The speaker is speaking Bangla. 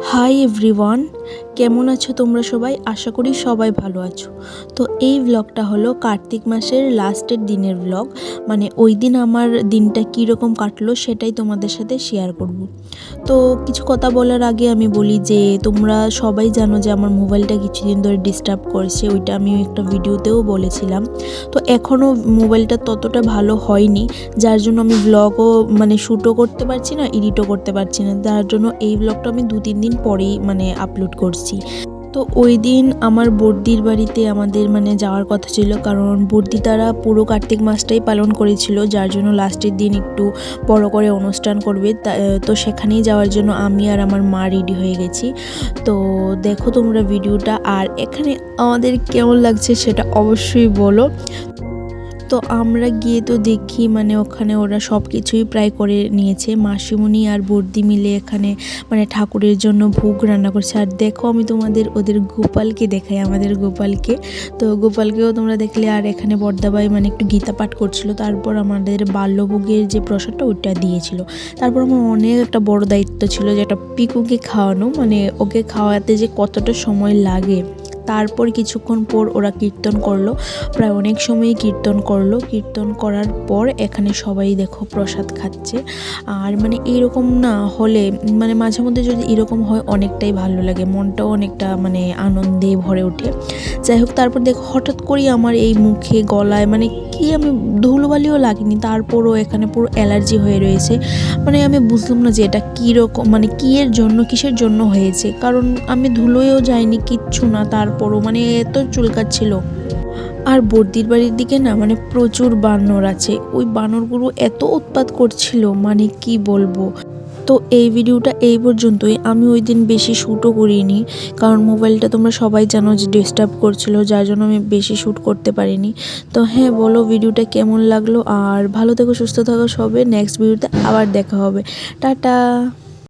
Hi everyone, কেমন আছো তোমরা সবাই? আশা করি সবাই ভালো আছো। তো এই ব্লগটা হলো কার্তিক মাসের লাস্টের দিনের ব্লগ মানে ওই দিন আমার দিনটা কীরকম কাটলো সেটাই তোমাদের সাথে শেয়ার করব। তো কিছু কথা বলার আগে আমি বলি যে, তোমরা সবাই জানো যে আমার মোবাইলটা কিছুদিন ধরে ডিস্টার্ব করছে, ওইটা আমি একটা ভিডিওতেও বলেছিলাম। তো এখনও মোবাইলটা ততটা ভালো হয়নি, যার জন্য আমি ব্লগও মানে শ্যুটও করতে পারছি না এডিটও করতে পারছি না। যার জন্য এই ব্লগটা আমি দু তিন দিন পরেই মানে আপলোড করছি। তো ওই দিন আমার বর্দির বাড়িতে আমাদের মানে যাওয়ার কথা ছিল, কারণ বর্দি তারা পুরো কার্তিক মাসটাই পালন করেছিল, যার জন্য লাস্টের দিন একটু বড় করে অনুষ্ঠান করবে। তো সেখানেই যাওয়ার জন্য আমি আর আমার মা রেডি হয়ে গেছি। তো দেখো তোমরা ভিডিওটা, আর এখানে আমাদের কেমন লাগছে সেটা অবশ্যই বলো। তো আমরা গিয়ে তো দেখি মানে ওখানে ওরা সব কিছুই প্রায় করে নিয়েছে। মাসিমণি আর বর্দি মিলে এখানে মানে ঠাকুরের জন্য ভোগ রান্না করছে। আর দেখো আমি তোমাদের ওদের গোপালকে দেখাই, আমাদের গোপালকে। তো গোপালকেও তোমরা দেখলে, আর এখানে বর্দাবাই মানে একটু গীতা পাঠ করছিল। তারপর আমাদের বাল্যভোগের যে প্রসাদটা, ওইটা দিয়েছিল। তারপর আমার অনেক একটা বড় দায়িত্ব ছিল যেটা পিকুকে খাওয়ানো মানে ওকে খাওয়াতে যে কতটা সময় লাগে। তারপর কিছুক্ষণ পর ওরা কীর্তন করল। প্রায় অনেক সময়ই কীর্তন করল। কীর্তন করার পর এখানে সবাই দেখো প্রসাদ খাচ্ছে। আর মানে এইরকম না হলে মানে মাঝে মধ্যে যদি এরকম হয় অনেকটাই ভালো লাগে। মনটাও অনেকটা মানে আনন্দে ভরে ওঠে। যাই হোক, তারপর দেখো হঠাৎ করেই আমার এই মুখে, গলায় মানে কি আমি ধুলোবালিও লাগিনি, তারপরও এখানে পুরো অ্যালার্জি হয়ে রয়েছে। মানে আমি বুঝলাম না যে এটা কীরকম মানে কী এর জন্য, কিসের জন্য হয়েছে? কারণ আমি ধুলোয়ও যাইনি কিচ্ছু না, তারপরও মানে এত চুলকাচ্ছিল। আর বর্দির বাড়ির দিকে না মানে প্রচুর বানর আছে। ওই বানরগুলো এত উৎপাত করছিল মানে কি বলব? তো এই ভিডিওটা এই পর্যন্তই। আমি ওই দিন বেশি শ্যুটও করিনি, কারণ মোবাইলটা তোমরা সবাই জানো যে ডিস্টার্ব করছিল, যার জন্য আমি বেশি শ্যুট করতে পারিনি। তো হ্যাঁ বলো ভিডিওটা কেমন লাগল? আর ভালো থেকো, সুস্থ থাকো সবে। নেক্সট ভিডিওতে আবার দেখা হবে। টাটা!